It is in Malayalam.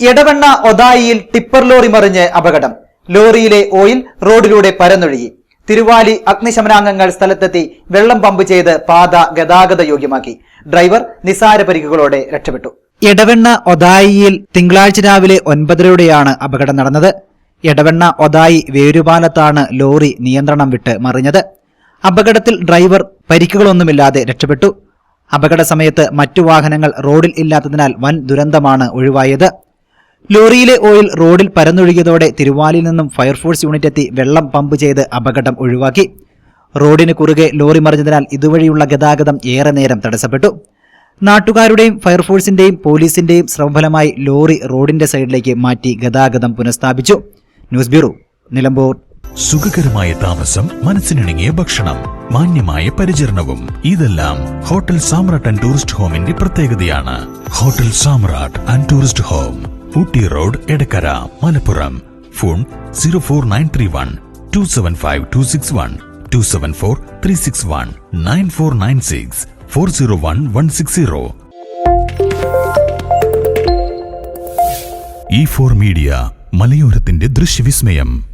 എടവണ്ണ ഒതായിയിൽ ടിപ്പർ ലോറി മറിഞ്ഞ് അപകടം. ലോറിയിലെ ഓയിൽ റോഡിലൂടെ പരന്നൊഴുകി. തിരുവാലി അഗ്നിശമനാംഗങ്ങൾ സ്ഥലത്തെത്തി വെള്ളം പമ്പ് ചെയ്ത് പാത ഗതാഗത യോഗ്യമാക്കി. ഡ്രൈവർ നിസാര പരിക്കുകളോടെ രക്ഷപ്പെട്ടു. എടവണ്ണ ഒതായിയിൽ തിങ്കളാഴ്ച രാവിലെ ഒൻപതരയോടെയാണ് അപകടം നടന്നത്. എടവണ്ണ ഒതായി വേരുപാലത്താണ് ലോറി നിയന്ത്രണം വിട്ട് മറിഞ്ഞത്. അപകടത്തിൽ ഡ്രൈവർ പരിക്കുകളൊന്നുമില്ലാതെ രക്ഷപ്പെട്ടു. അപകട സമയത്ത് മറ്റു വാഹനങ്ങൾ റോഡിൽ ഇല്ലാത്തതിനാൽ വൻ ദുരന്തമാണ് ഒഴിവായത്. ലോറിയിലെ ഓയിൽ റോഡിൽ പരന്നൊഴുകിയതോടെ തിരുവാലിയിൽ നിന്നും ഫയർഫോഴ്സ് യൂണിറ്റ് എത്തി വെള്ളം പമ്പ് ചെയ്ത് അപകടം ഒഴിവാക്കി. റോഡിന് കുറുകെ ലോറി മറിഞ്ഞതിനാൽ ഇതുവഴിയുള്ള ഗതാഗതം ഏറെ നേരം തടസ്സപ്പെട്ടു. നാട്ടുകാരുടെയും ഫയർഫോഴ്സിന്റെയും പോലീസിന്റെയും ശ്രമഫലമായി ലോറി റോഡിന്റെ സൈഡിലേക്ക് മാറ്റി ഗതാഗതം പുനഃസ്ഥാപിച്ചു. News bureau Nilambur. സുഖകരമായ താമസം മനസ്സിനിണങ്ങിയ ഭക്ഷണം മാന്യമായ പരിചരണവും ഇതെല്ലാം ഹോട്ടൽ സാമ്രാട്ട് ആൻഡ് ടൂറിസ്റ്റ് ഹോമിന്റെ പ്രത്യേകതയാണ്. Hotel Samrat and tourist home. Ooty road Edakkara Malappuram. Phone zero four nine three one two seven five two six one two seven four three six one nine four nine six four zero one one six zero. E four media മലയോരത്തിന്റെ ദൃശ്യവിസ്മയം.